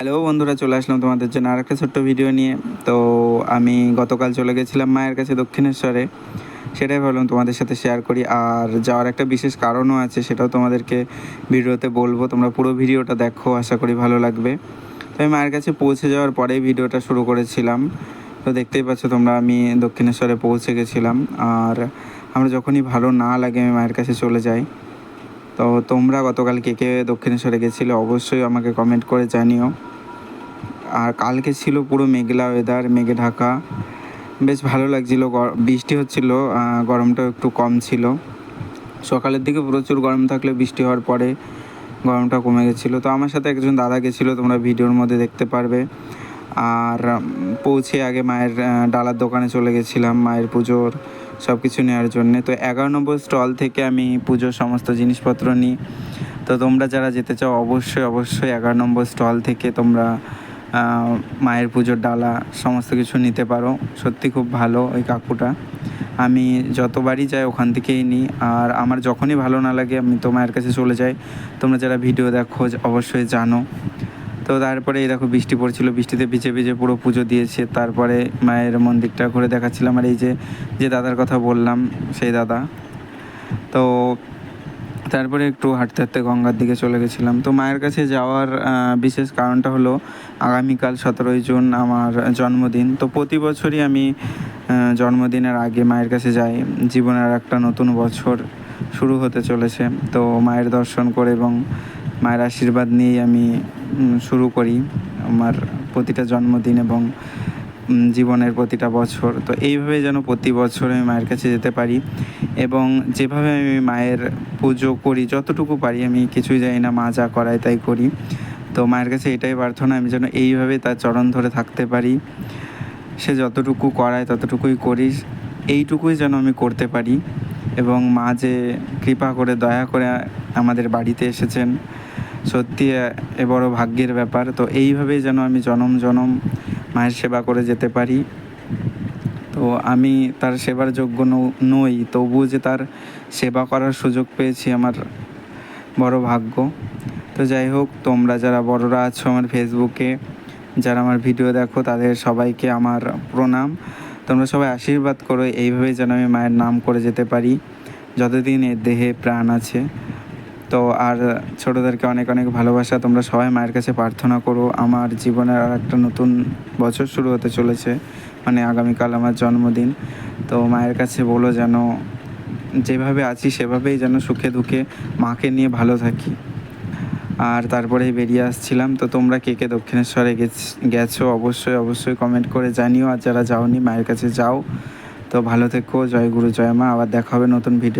Hello বন্ধুরা, চলে আসলাম তোমাদের জন্য আরেকটা ছোট্ট ভিডিও নিয়ে। তো আমি গতকাল চলে গেছিলাম মায়ের কাছে দক্ষিণেশ্বরে। সেটাই ভাবলাম তোমাদের সাথে শেয়ার করি। আর যাওয়ার একটা বিশেষ কারণও আছে, সেটাও তোমাদেরকে ভিডিওতে বলব। তোমরা পুরো ভিডিওটা দেখো, আশা করি ভালো লাগবে। তো আমি মায়ের কাছে পৌঁছে যাওয়ার পরেই ভিডিওটা শুরু করেছিলাম। তো দেখতেই পাচ্ছ তোমরা আমি দক্ষিণেশ্বরে পৌঁছে গেছিলাম। আর আমরা যখনই ভালো না লাগে, আমি মায়ের কাছে চলে যাই। তো তোমরা গতকাল কে কে দক্ষিণেশ্বরে গেছিলে অবশ্যই আমাকে কমেন্ট করে জানিও। আর কালকে ছিল পুরো মেঘলা ওয়েদার মেঘে ঢাকা। বেশ ভালো লাগছিল বৃষ্টি হচ্ছিল গরমটাও একটু কম ছিল। সকালের দিকে প্রচুর গরম থাকলে বৃষ্টি হওয়ার পরে গরমটা কমে গেছিল। তো আমার সাথে একজন দাদা গেছিল, তোমরা ভিডিওর মধ্যে দেখতে পারবে। আর পৌঁছে আগে মায়ের ডালার দোকানে চলে গেছিলাম, মায়ের পুজোর। সব কিছু নেওয়ার জন্যে। তো এগারো নম্বর স্টল থেকে আমি পুজোর সমস্ত জিনিসপত্র নিই। তো তোমরা যারা যেতে চাও, অবশ্যই অবশ্যই এগারো নম্বর স্টল থেকে তোমরা মায়ের পুজোর ডালা সমস্ত কিছু নিতে পারো। সত্যি খুব ভালো ওই কাকুটা। আমি যতবারই যাই ওখান থেকেই নিই। আর আমার যখনই ভালো না লাগে, আমি তো মায়ের কাছে চলে যাই। তোমরা যারা ভিডিও দেখো, অবশ্যই জানো। তো তারপরে এই দেখো বৃষ্টি পড়ছিল, বৃষ্টিতে ভিজে ভিজে পুরো পুজো দিয়েছে। তারপরে মায়ের মন্দিরটা ঘুরে দেখাচ্ছিলাম। আর এই যে যে দাদার কথা বললাম, সেই দাদা। তো তারপরে একটু হাঁটতে হাঁটতে গঙ্গার দিকে চলে গেছিলাম। তো মায়ের কাছে যাওয়ার বিশেষ কারণটা হলো, আগামীকাল সতেরোই জুন আমার জন্মদিন। তো প্রতি বছরই আমি জন্মদিনের আগে মায়ের কাছে যাই। জীবনের একটা নতুন বছর শুরু হতে চলেছে। তো মায়ের দর্শন করে এবং মায়ের আশীর্বাদ নিয়েই আমি শুরু করি আমার প্রতিটা জন্মদিন এবং জীবনের প্রতিটা বছর। তো এইভাবে যেন প্রতি বছর আমি মায়ের কাছে যেতে পারি এবং যেভাবে আমি মায়ের পুজো করি, যতটুকু পারি, আমি কিছুই জানি না মা যা করায় তাই করি। তো মায়ের কাছে এটাই প্রার্থনা, আমি যেন এইভাবে তার চরণ ধরে থাকতে পারি। সে যতটুকু করায় ততটুকুই করি, এইটুকুই যেন আমি করতে পারি। এবং মা যে কৃপা করে, দয়া করে আমাদের বাড়িতে এসেছেন। সত্যি এ বড় ভাগ্যের ব্যাপার। তো এইভাবেই যেন আমি জনম জনম মায়ের সেবা করে যেতে পারি। তো আমি তার সেবার যোগ্য নই, তবুও যে তার সেবা করার সুযোগ পেয়েছি আমার বড় ভাগ্য। তো যাই হোক, তোমরা যারা বড়রা আছো আমার ফেসবুকে যারা আমার ভিডিও দেখো, তাদের সবাইকে আমার প্রণাম। তোমরা সবাই আশীর্বাদ করো এইভাবে যেন আমি মায়ের নাম করে যেতে পারি, যতদিন এর দেহে প্রাণ আছে। তো আর ছোটোদেরকে অনেক অনেক ভালোবাসা, তোমরা সবাই মায়ের কাছে প্রার্থনা করো। আমার জীবনের আর একটা নতুন বছর শুরু হতে চলেছে মানে আগামীকাল আমার জন্মদিন। তো মায়ের কাছে বলো যেন, যেভাবে আছি সেভাবেই যেন সুখে দুঃখে মাকে নিয়ে ভালো থাকি। আর তারপরে বেরিয়ে আসছিলাম। তো তোমরা কে কে দক্ষিণেশ্বরে গেছ- গেছো অবশ্যই অবশ্যই কমেন্ট করে জানিও। আর যারা যাওনি, মায়ের কাছে যাও। তো ভালো থেকো। জয় গুরু, জয় মা। আবার দেখা হবে নতুন ভিডিও